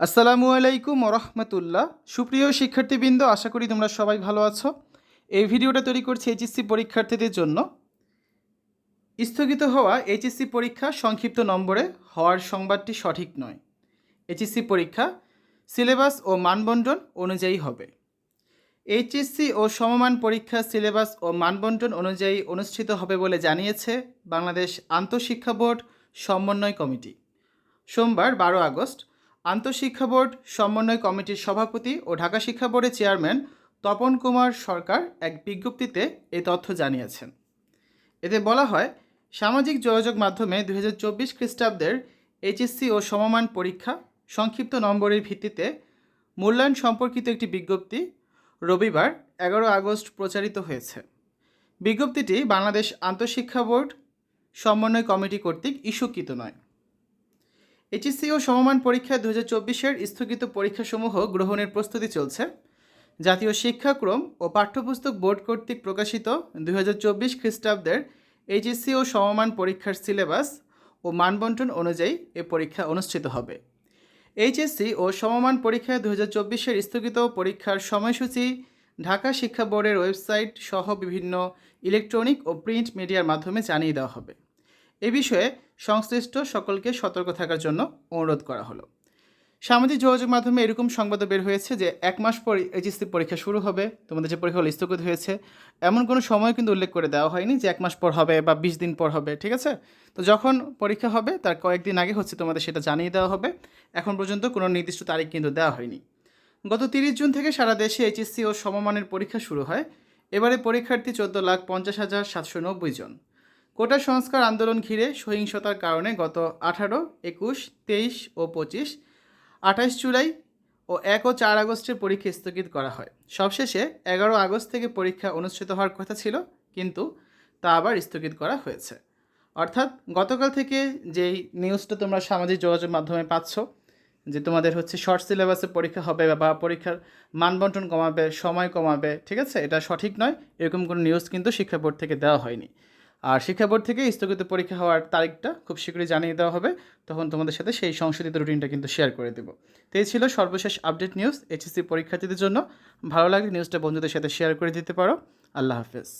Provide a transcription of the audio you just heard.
আসসালামু আলাইকুম ওরহমতুল্লাহ। সুপ্রিয় শিক্ষার্থীবৃন্দ, আশা করি তোমরা সবাই ভালো আছো। এই ভিডিওটা তৈরি করছি এইচএসসি পরীক্ষার্থীদের জন্য। স্থগিত হওয়া এইচএসসি পরীক্ষা সংক্ষিপ্ত নম্বরে হওয়ার সংবাদটি সঠিক নয়। এইচএসসি পরীক্ষা সিলেবাস ও মানবন্টন অনুযায়ী হবে। এইচএসসি ও সমমান পরীক্ষা সিলেবাস ও মানবন্টন অনুযায়ী অনুষ্ঠিত হবে বলে জানিয়েছে বাংলাদেশ আন্তঃশিক্ষা বোর্ড সমন্বয় কমিটি। সোমবার বারো আগস্ট আন্তঃশিক্ষা বোর্ড, সমন্বয় কমিটির সভাপতি ও ঢাকা শিক্ষা বোর্ডের চেয়ারম্যান তপন কুমার সরকার এক বিজ্ঞপ্তিতে এই তথ্য জানিয়েছেন। এতে বলা হয়, সামাজিক যোগাযোগ মাধ্যমে দু হাজার চব্বিশ খ্রিস্টাব্দের এইচএসসি ও সমমান পরীক্ষা, সংক্ষিপ্ত নম্বরের ভিত্তিতে মূল্যায়ন সম্পর্কিত একটি বিজ্ঞপ্তি রবিবার এগারো আগস্ট প্রচারিত হয়েছে। বিজ্ঞপ্তিটি বাংলাদেশ আন্তঃশিক্ষা বোর্ড, সমন্বয় কমিটি কর্তৃক ইস্যুকৃত নয়। এইচএসসি ও সমমান পরীক্ষা দু হাজার চব্বিশের স্থগিত পরীক্ষাসমূহ গ্রহণের প্রস্তুতি চলছে। জাতীয় শিক্ষাক্রম ও পাঠ্যপুস্তক বোর্ড কর্তৃক প্রকাশিত দু হাজার চব্বিশ খ্রিস্টাব্দের এইচএসসি ও সমমান পরীক্ষার সিলেবাস ও মানবন্টন অনুযায়ী এ পরীক্ষা অনুষ্ঠিত হবে। এইচএসসি ও সমমান পরীক্ষা দু হাজার চব্বিশের স্থগিত পরীক্ষার সময়সূচি ঢাকা শিক্ষা বোর্ডের ওয়েবসাইট সহ বিভিন্ন ইলেকট্রনিক ও প্রিন্ট মিডিয়ার মাধ্যমে জানিয়ে দেওয়া হবে। এ বিষয়ে সংশ্লিষ্ট সকলকে সতর্ক থাকার জন্য অনুরোধ করা হলো। সামাজিক যোগাযোগ মাধ্যমে এরকম সংবাদও বের হয়েছে যে এক মাস পর এইচএসসি পরীক্ষা শুরু হবে, তোমাদের যে পরীক্ষা স্থগিত হয়েছে, এমন কোনো সময় কিন্তু উল্লেখ করে দেওয়া হয়নি যে এক মাস পর হবে বা বিশ দিন পর হবে, ঠিক আছে? তো যখন পরীক্ষা হবে, তার কয়েকদিন আগে হচ্ছে তোমাদের সেটা জানিয়ে দেওয়া হবে। এখন পর্যন্ত কোনো নির্দিষ্ট তারিখ কিন্তু দেওয়া হয়নি। গত তিরিশ জুন থেকে সারা দেশে এইচএসসি ও সমমানের পরীক্ষা শুরু হয়। এবারে পরীক্ষার্থী চোদ্দ লাখ পঞ্চাশ হাজার সাতশো নব্বই জন। কোটা সংস্কার আন্দোলন ঘিরে সহিংসতার কারণে গত আঠারো, একুশ, তেইশ ও পঁচিশ, আঠাশ জুলাই ও এক ও চার আগস্টের পরীক্ষা স্থগিত করা হয়। সবশেষে এগারো আগস্ট থেকে পরীক্ষা অনুষ্ঠিত হওয়ার কথা ছিল, কিন্তু তা আবার স্থগিত করা হয়েছে। অর্থাৎ গতকাল থেকে যেই নিউজটা তোমরা সামাজিক যোগাযোগ মাধ্যমে পাচ্ছ, যে তোমাদের হচ্ছে শর্ট সিলেবাসে পরীক্ষা হবে বা পরীক্ষার মানবন্টন কমাবে, সময় কমাবে, ঠিক আছে? এটা সঠিক নয়, এরকম কোনো নিউজ কিন্তু শিক্ষা বোর্ড থেকে দেওয়া হয়নি। আর শিক্ষা বোর্ড থেকে স্থগিত পরীক্ষা হওয়ার তারিখটা খুব শীঘ্রই জানিয়ে দেওয়া হবে। তখন তোমাদের সাথে সেই সংশোধিত রুটিনটা কিন্তু শেয়ার করে দেবো। তো এই ছিল সর্বশেষ আপডেট নিউজ এইচএসসি পরীক্ষার্থীদের জন্য। ভালো লাগলে নিউজটা বন্ধুদের সাথে শেয়ার করে দিতে পারো। আল্লাহ হাফেজ।